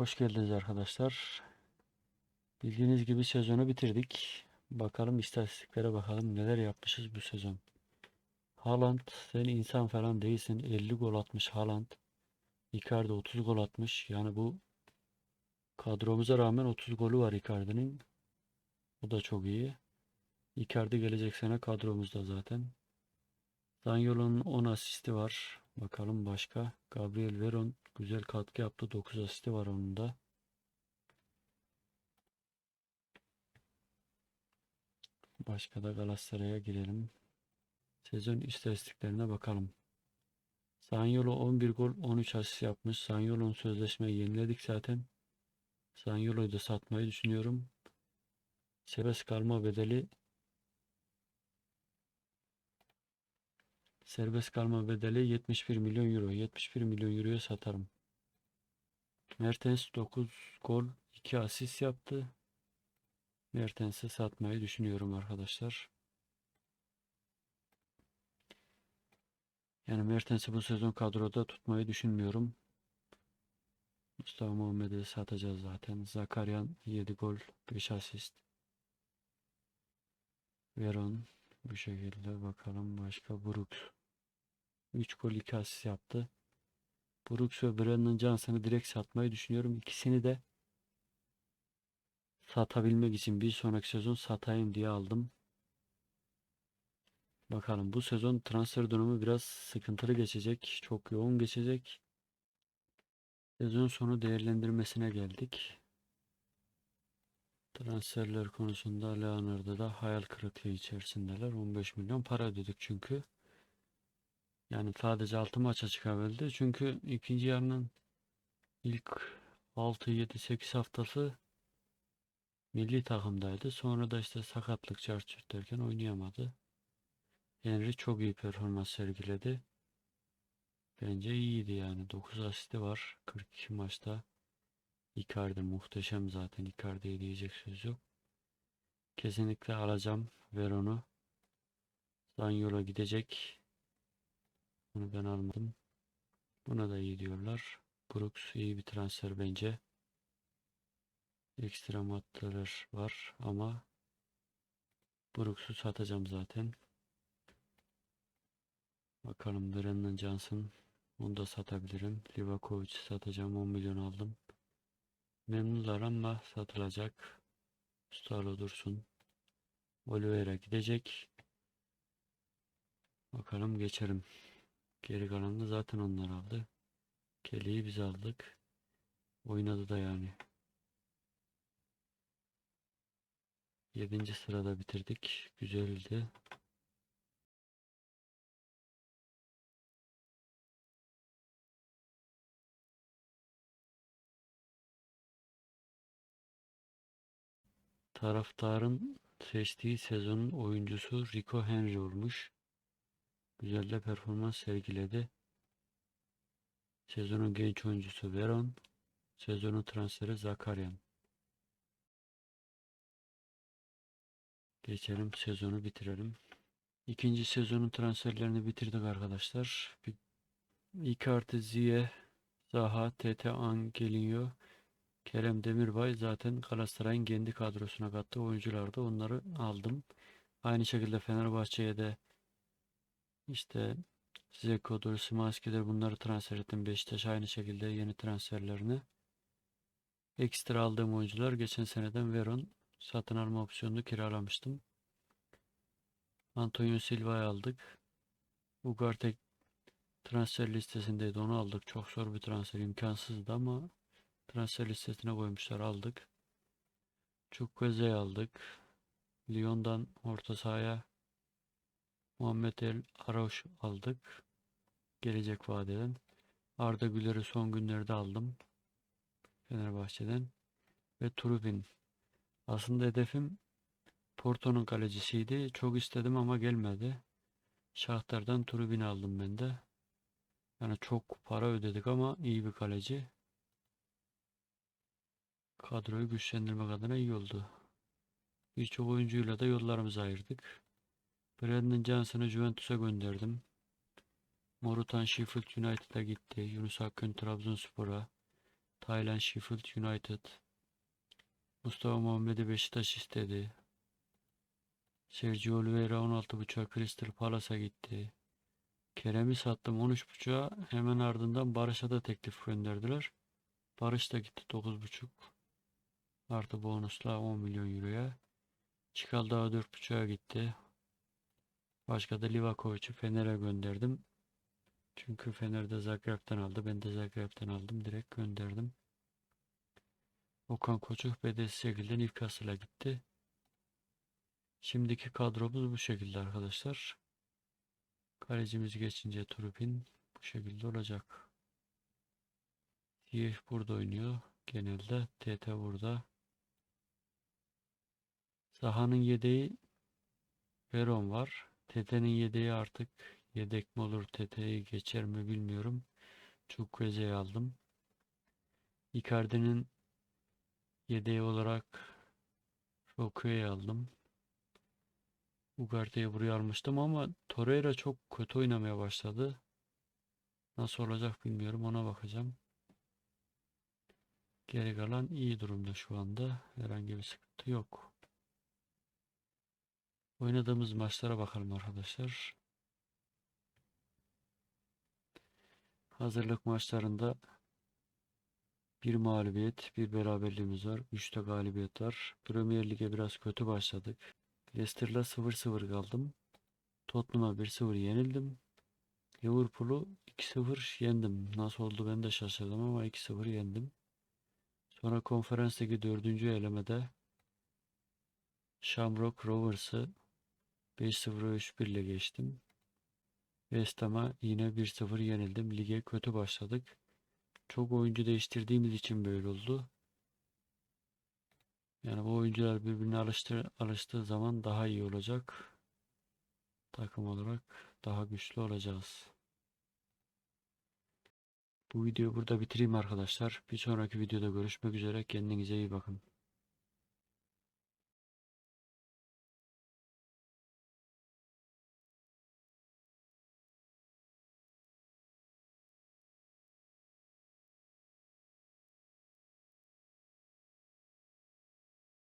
Hoş geldiniz arkadaşlar. Bildiğiniz gibi sezonu bitirdik. Bakalım istatistiklere bakalım neler yapmışız bu sezon. Haaland sen insan falan değilsin. 50 gol atmış Haaland. Icardi 30 gol atmış. Yani bu kadromuza rağmen 30 golü var Icardi'nin. Bu da çok iyi. Icardi gelecek sene kadromuzda zaten. Zaniolo'nun 10 asisti var. Bakalım başka. Gabriel Veron güzel katkı yaptı. 9 asisti var onun da. Başka da Galatasaray'a girelim. Sezon istatistiklerine bakalım. Zaniolo 11 gol 13 asist yapmış. Zaniolo'nun sözleşmeyi yeniledik zaten. Zaniolo'yu da satmayı düşünüyorum. Serbest kalma bedeli Serbest kalma bedeli 71 milyon euro. 71 milyon euroya satarım. Mertens 9 gol 2 asist yaptı. Mertens'i satmayı düşünüyorum arkadaşlar. Yani Mertens'i bu sezon kadroda tutmayı düşünmüyorum. Mustafa Muhammed'i satacağız zaten. Zakaryan 7 gol 5 asist. Veron bu şekilde bakalım başka Brooks. 3 gol 2 asist yaptı. Brooks ve Brandon Johnson'ı direkt satmayı düşünüyorum. İkisini de satabilmek için bir sonraki sezon satayım diye aldım. Bakalım bu sezon transfer dönemi biraz sıkıntılı geçecek. Çok yoğun geçecek. Sezon sonu değerlendirmesine geldik. Transferler konusunda Leonardo da hayal kırıklığı içerisindeler. 15 milyon para ödedik çünkü. Yani sadece 6 maça çıkabildi. Çünkü ikinci yarının ilk 6, 7, 8 haftası milli takımdaydı. Sonra da işte sakatlık çarçurt derken oynayamadı. Henry çok iyi performans sergiledi. Bence iyiydi yani. 9 asisti var 42 maçta. Icardi muhteşem zaten. Icardi'ye diyecek söz yok. Kesinlikle alacağım Veron'u. Zaniolo gidecek. Bunu ben almadım. Buna da iyi diyorlar. Brooks iyi bir transfer bence. Ekstra maddeler var ama Brooks'u satacağım zaten. Bakalım Brandon Johnson. Onu da satabilirim. Livakovic'i satacağım. 10 milyon aldım. Memnunlar ama satılacak. Starlo dursun. Oliveira gidecek. Bakalım geçelim. Geri kalanını zaten onlar aldı. Kelly'yi biz aldık. Oynadı da yani. 7. sırada bitirdik. Güzeldi. Taraftarın seçtiği sezonun oyuncusu Rico Henry olmuş. Güzel de performans sergiledi. Sezonun genç oyuncusu Veron. Sezonun transferi Zakaryan. Geçelim sezonu bitirelim. İkinci sezonun transferlerini bitirdik arkadaşlar. Bir Icardi, Ziye, Zaha, Tete, Angelinho, Kerem Demirbay zaten Galatasaray'ın kendi kadrosuna kattığı oyunculardı. Onları aldım. Aynı şekilde Fenerbahçe'ye de işte Zeko'dur, Szymański'dir bunları transfer ettim. Beşiktaş aynı şekilde yeni transferlerini. Ekstra aldığım oyuncular geçen seneden Veron satın alma opsiyonunu kiralamıştım. Antonio Silva'yı aldık. Ugarte transfer listesindeydi onu aldık. Çok zor bir transfer imkansızdı ama transfer listesine koymuşlar aldık. Çukweze'yi aldık. Lyon'dan orta sahaya Muhammed El Arauş aldık. Gelecek vadeden. Arda Güler'i son günlerde aldım. Fenerbahçe'den. Ve Trubin. Aslında hedefim Porto'nun kalecisiydi. Çok istedim ama gelmedi. Şahtar'dan Trubin aldım ben de. Yani çok para ödedik ama iyi bir kaleci. Kadroyu güçlendirmek adına iyi oldu. Birçok oyuncuyla da yollarımızı ayırdık. Brandon Johnson'ı Juventus'a gönderdim. Morutan Sheffield United'a gitti. Yunus Akgün Trabzonspor'a. Taylan Sheffield United. Mustafa Muhammed'i Beşiktaş istedi. Sergio Oliveira 16.5'a Crystal Palace'a gitti. Kerem'i sattım 13.5'a hemen ardından Barış'a da teklif gönderdiler. Barış da gitti 9.5 artı bonusla 10 milyon euroya. Çikal daha 4.5'a gitti. Başka da Livakovic'i Fener'e gönderdim. Çünkü Fener'de Zagreb'den aldı. Ben de Zagreb'den aldım. Direkt gönderdim. Okan Koçuk bedelsiz şekilde Newcastle'a gitti. Şimdiki kadromuz bu şekilde arkadaşlar. Kalecimiz geçince Turpin bu şekilde olacak. Ziyech burada oynuyor. Genelde TT burada. Saha'nın yedeği Veron var. TT'nin yedeği artık yedek mi olur TT'yi geçer mi bilmiyorum. Çukweze'yi aldım. Icardi'nin yedeği olarak Roku'yu aldım. Ugarte'yi buraya almıştım ama Torreira çok kötü oynamaya başladı. Nasıl olacak bilmiyorum ona bakacağım. Geri kalan iyi durumda şu anda. Herhangi bir sıkıntı yok. Oynadığımız maçlara bakalım arkadaşlar. Hazırlık maçlarında bir mağlubiyet, bir beraberliğimiz var. Üçte galibiyet var. Premier Lig'e biraz kötü başladık. Leicester'la 0-0 kaldım. Tottenham'a 1-0 yenildim. Liverpool'u 2-0 yendim. Nasıl oldu ben de şaşırdım ama 2-0 yendim. Sonra konferans ligi 4. elemede Shamrock Rovers'ı 5-0 3-1 ile geçtim. West yine 1-0 yenildim. Lige kötü başladık. Çok oyuncu değiştirdiğimiz için böyle oldu. Yani bu oyuncular birbirine alıştır, alıştığı zaman daha iyi olacak. Takım olarak daha güçlü olacağız. Bu videoyu burada bitireyim arkadaşlar. Bir sonraki videoda görüşmek üzere. Kendinize iyi bakın.